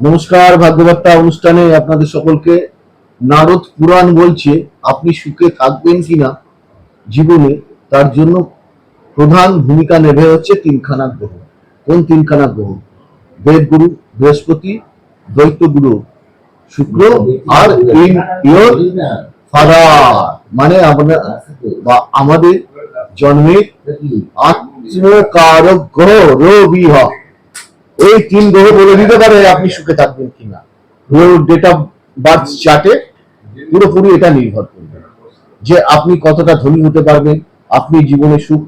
নমস্কার, ভাগ্যবার্তা অনুষ্ঠানে আপনাদের সকলকে নারদ পুরাণ বলছে, আপনি সুখে থাকবেন কিনা জীবনে তার জন্য প্রধান ভূমিকা নেবে হচ্ছে তিনখানা গ্রহ। কোন তিনখানা গ্রহ? দেবগুরু বৃহস্পতি দৈত্যগুরু শুক্র আর ইন ইয়োর ফাদার। মানে আমরা বা আমাদের জন্মের আত্মকারক গ্রহ রবি হয়। এই তিন গ্রহ বলে দিতে পারে আপনি সুখে থাকবেন কিনা ডেট অফ বার্থ চার্টে পুরোপুরি এটা নির্ভর করবে। যে আপনি কতটা ধনী হতে পারবেন, আপনি জীবনে সুখ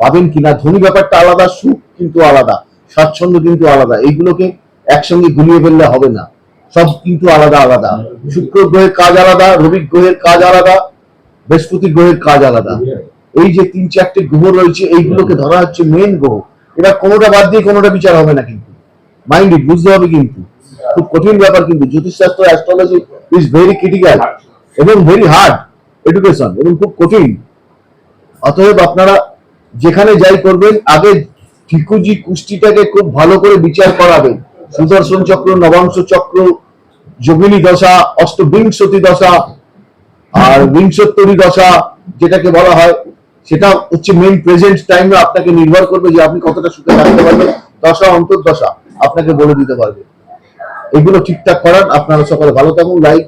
পাবেন কিনা ধনী ব্যাপারটা আলাদা, সুখ কিন্তু আলাদা, স্বাচ্ছন্দ্য কিন্তু আলাদা। এইগুলোকে একসঙ্গে গুলিয়ে ফেললে হবে না। সব কিন্তু আলাদা আলাদা। শুক্র গ্রহের কাজ আলাদা, রবি গ্রহের কাজ আলাদা, বৃহস্পতি গ্রহের কাজ আলাদা। এই যে তিন চারটে গ্রহ রয়েছে, এইগুলোকে ধরা হচ্ছে মেন গ্রহ। এবার কোনোটা বাদ দিয়ে কোনোটা বিচার হবে না কিন্তু। মাইন্ড ইট বুঝতে হবে কিন্তু। খুব কঠিন ব্যাপার কিন্তু। জ্যোতিষশাস্ত্র অ্যাস্ট্রোলজি ইজ ভেরি ক্রিটিক্যাল এবং ভেরি হার্ড এডুকেশন এবং খুব কঠিন। অতএব আপনারা যেখানে যাই করবেন, আগে ঠিকুজি কুষ্টিটাকে খুব ভালো করে বিচার করাবেন। সুদর্শন চক্র, নবাংশ চক্র, যোগিনী দশা, অষ্টবিংশতি দশা আর বিংশোত্তরী দশা যেটাকে বলা হয়, সেটা হচ্ছে মেন প্রেজেন্ট টাইমে আপনাকে নির্ভর করবে যে আপনি কতটা সুখে থাকতে পারবেন। দশা, অন্তর্দশা। আপনাকে বলে দিতে পারবে এগুলো ঠিকঠাক করান আপনারা সকলে ভালো থাকুন লাইক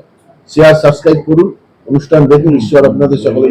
শেয়ার সাবস্ক্রাইব করুন অনুষ্ঠান দেখুন ঈশ্বর আপনাদের সকলে।